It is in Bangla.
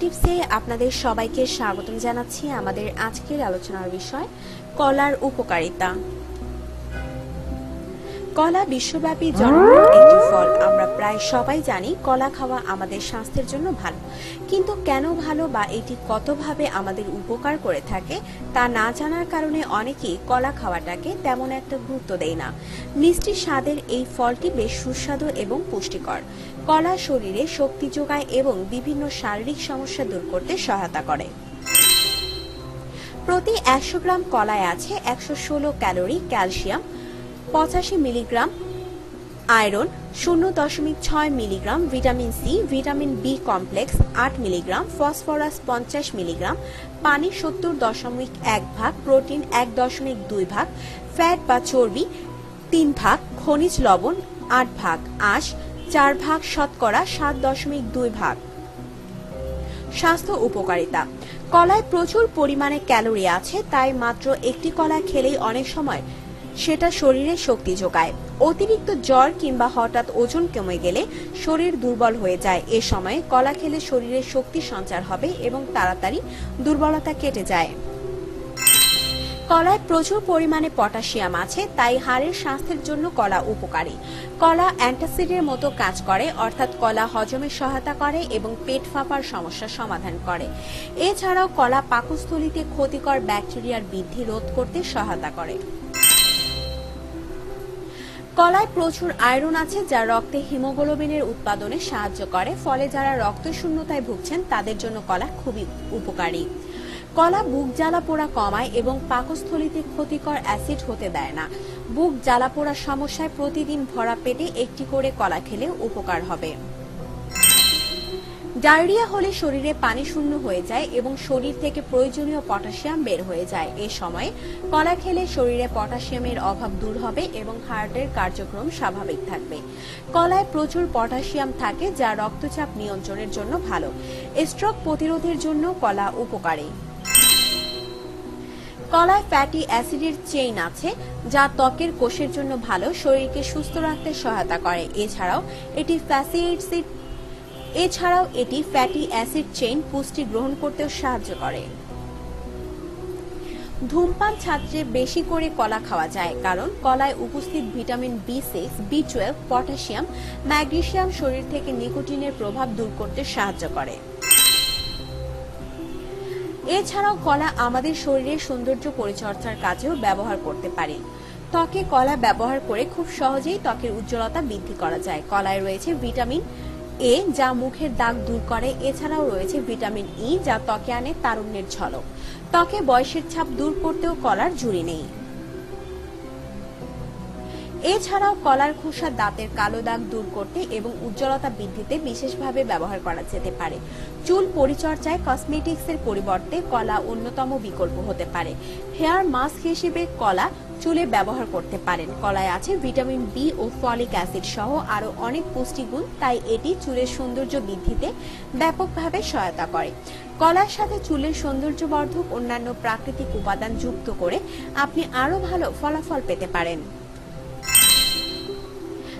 টিপসে আপনাদের সবাইকে স্বাগতম জানাচ্ছি আমাদের আজকের আলোচনার বিষয় কলার উপকারিতা। কলা বিশ্বব্যাপী জনপ্রিয় একটি ফল, আমরা প্রায় সবাই জানি কলা খাওয়া আমাদের স্বাস্থ্যের জন্য ভালো। কিন্তু কেন ভালো বা এটি কতভাবে আমাদের উপকার করে থাকে, তা না জানার কারণে অনেকেই কলা খাওয়াটাকে তেমন একটা গুরুত্ব দেয় না। মিষ্টি স্বাদের এই ফলটি বেশ সুস্বাদু এবং পুষ্টিকর। কলা শরীরে শক্তি যোগায় এবং বিভিন্ন শারীরিক সমস্যা দূর করতে সহায়তা করে। প্রতি একশো গ্রাম কলায় আছে একশো ষোলো ক্যালোরি ক্যালসিয়াম পঁচাশি মিলিগ্রাম আয়রন, শূন্য দশমিক ছয় milligram vitamin C, vitamin B complex, আট মিলিগ্রাম, ফসফরাস পঞ্চাশ মিলিগ্রাম, পানি সত্তর দশমিক এক ভাগ, প্রোটিন এক দশমিক দুই ভাগ, ফ্যাট বা চর্বি তিন ভাগ, খনিজ লবণ আট ভাগ, আঁশ চার ভাগ, শতকরা সাত দশমিক দুই ভাগ। স্বাস্থ্য উপকারিতা। কলায় প্রচুর পরিমাণে ক্যালোরি আছে, তাই মাত্র একটি কলা খেলেই অনেক সময় সেটা শরীরে শক্তি যোগায়। অতিরিক্ত জ্বর কিংবা হঠাৎ ওজন কমে গেলে শরীর দুর্বল হয়ে যায়। এ সময় কলা খেলে শরীরে শক্তি সঞ্চার হবে এবং তাড়াতাড়ি দুর্বলতা কেটে যায়। কলায় প্রচুর পরিমাণে পটাশিয়াম আছে, তাই হাড়ের স্বাস্থ্যের জন্য কলা উপকারী। কলা অ্যান্টাসিডের মতো কাজ করে, অর্থাৎ কলা হজমে সহায়তা করে এবং পেট ফাঁপার সমস্যার সমাধান করে। এছাড়াও কলা পাকস্থলীতে ক্ষতিকর ব্যাকটেরিয়ার বৃদ্ধি রোধ করতে সহায়তা করে। কলায় প্রচুর আয়রন আছে যা রক্তে হিমোগ্লোবিনের উৎপাদনে সাহায্য করে, ফলে যারা রক্ত শূন্যতায় ভুগছেন তাদের জন্য কলা খুবই উপকারী। কলা বুক জ্বালা পোড়া কমায় এবং পাকস্থলীতে ক্ষতিকর অ্যাসিড হতে দেয় না। বুক জ্বালা পোড়ার সমস্যায় প্রতিদিন ভরা পেটে একটি করে কলা খেলে উপকার হবে। ডায়রিয়া হলে শরীরে পানি শূন্য হয়ে যায় এবং শরীর থেকে প্রয়োজনীয় পটাশিয়াম বের হয়ে যায়। এ সময় কলা খেলে শরীরে পটাশিয়ামের অভাব দূর হবে এবং হার্টের কার্যক্রম স্বাভাবিক থাকবে। কলায় প্রচুর পটাশিয়াম থাকে যা রক্তচাপ নিয়ন্ত্রণের জন্য ভালো। স্ট্রোক প্রতিরোধের জন্য কলা উপকারী। কলায় ফ্যাটি অ্যাসিডের চেইন আছে, যা ত্বকের কোষের জন্য ভালো, শরীরকে সুস্থ রাখতে সহায়তা করে। এছাড়াও এটি ফ্যাসিএসিড এছাড়াও এটি ফ্যাটি অ্যাসিড চেইন পুষ্টি গ্রহণ করতেও সাহায্য করে। ধূমপান ছাত্রে বেশি করে কলা খাওয়া যায়, কারণ কলায় উপস্থিত vitamin B six B twelve potassium, magnesium শরীর থেকে নিকোটিনের প্রভাব দূর করতে সাহায্য করে। এছাড়াও কলা আমাদের শরীরের সৌন্দর্য পরিচর্যার কাজেও ব্যবহার করতে পারি। ত্বকে কলা ব্যবহার করে খুব সহজেই ত্বকের উজ্জ্বলতা বৃদ্ধি করা যায়। কলায় রয়েছে ভিটামিন এ, যা মুখের দাগ দূর করে, এছাড়াও রয়েছে ভিটামিন ই, যা ত্বকে আনে তারুণ্যের ঝলক। ত্বকে বয়সের ছাপ দূর করতেও কলার জুড়ি নেই। এছাড়াও কলার খোসা দাঁতের কালো দাগ দূর করতে এবং উজ্জ্বলতা বৃদ্ধিতে বিশেষভাবে ব্যবহার করা যেতে পারে। চুল পরিচর্যায় কসমেটিক্সের পরিবর্তে কলা অন্যতম বিকল্প হতে পারে। হেয়ার মাস্ক হিসেবে কলা চুলে ব্যবহার করতে পারেন। কলায় আছে ভিটামিন বি ও ফলিক অ্যাসিড সহ আরও অনেক পুষ্টিগুণ, তাই এটি চুলের সৌন্দর্য বৃদ্ধিতে ব্যাপকভাবে সহায়তা করে। কলার সাথে চুলের সৌন্দর্যবর্ধক অন্যান্য প্রাকৃতিক উপাদান যুক্ত করে আপনি আরও ভালো ফলাফল পেতে পারেন।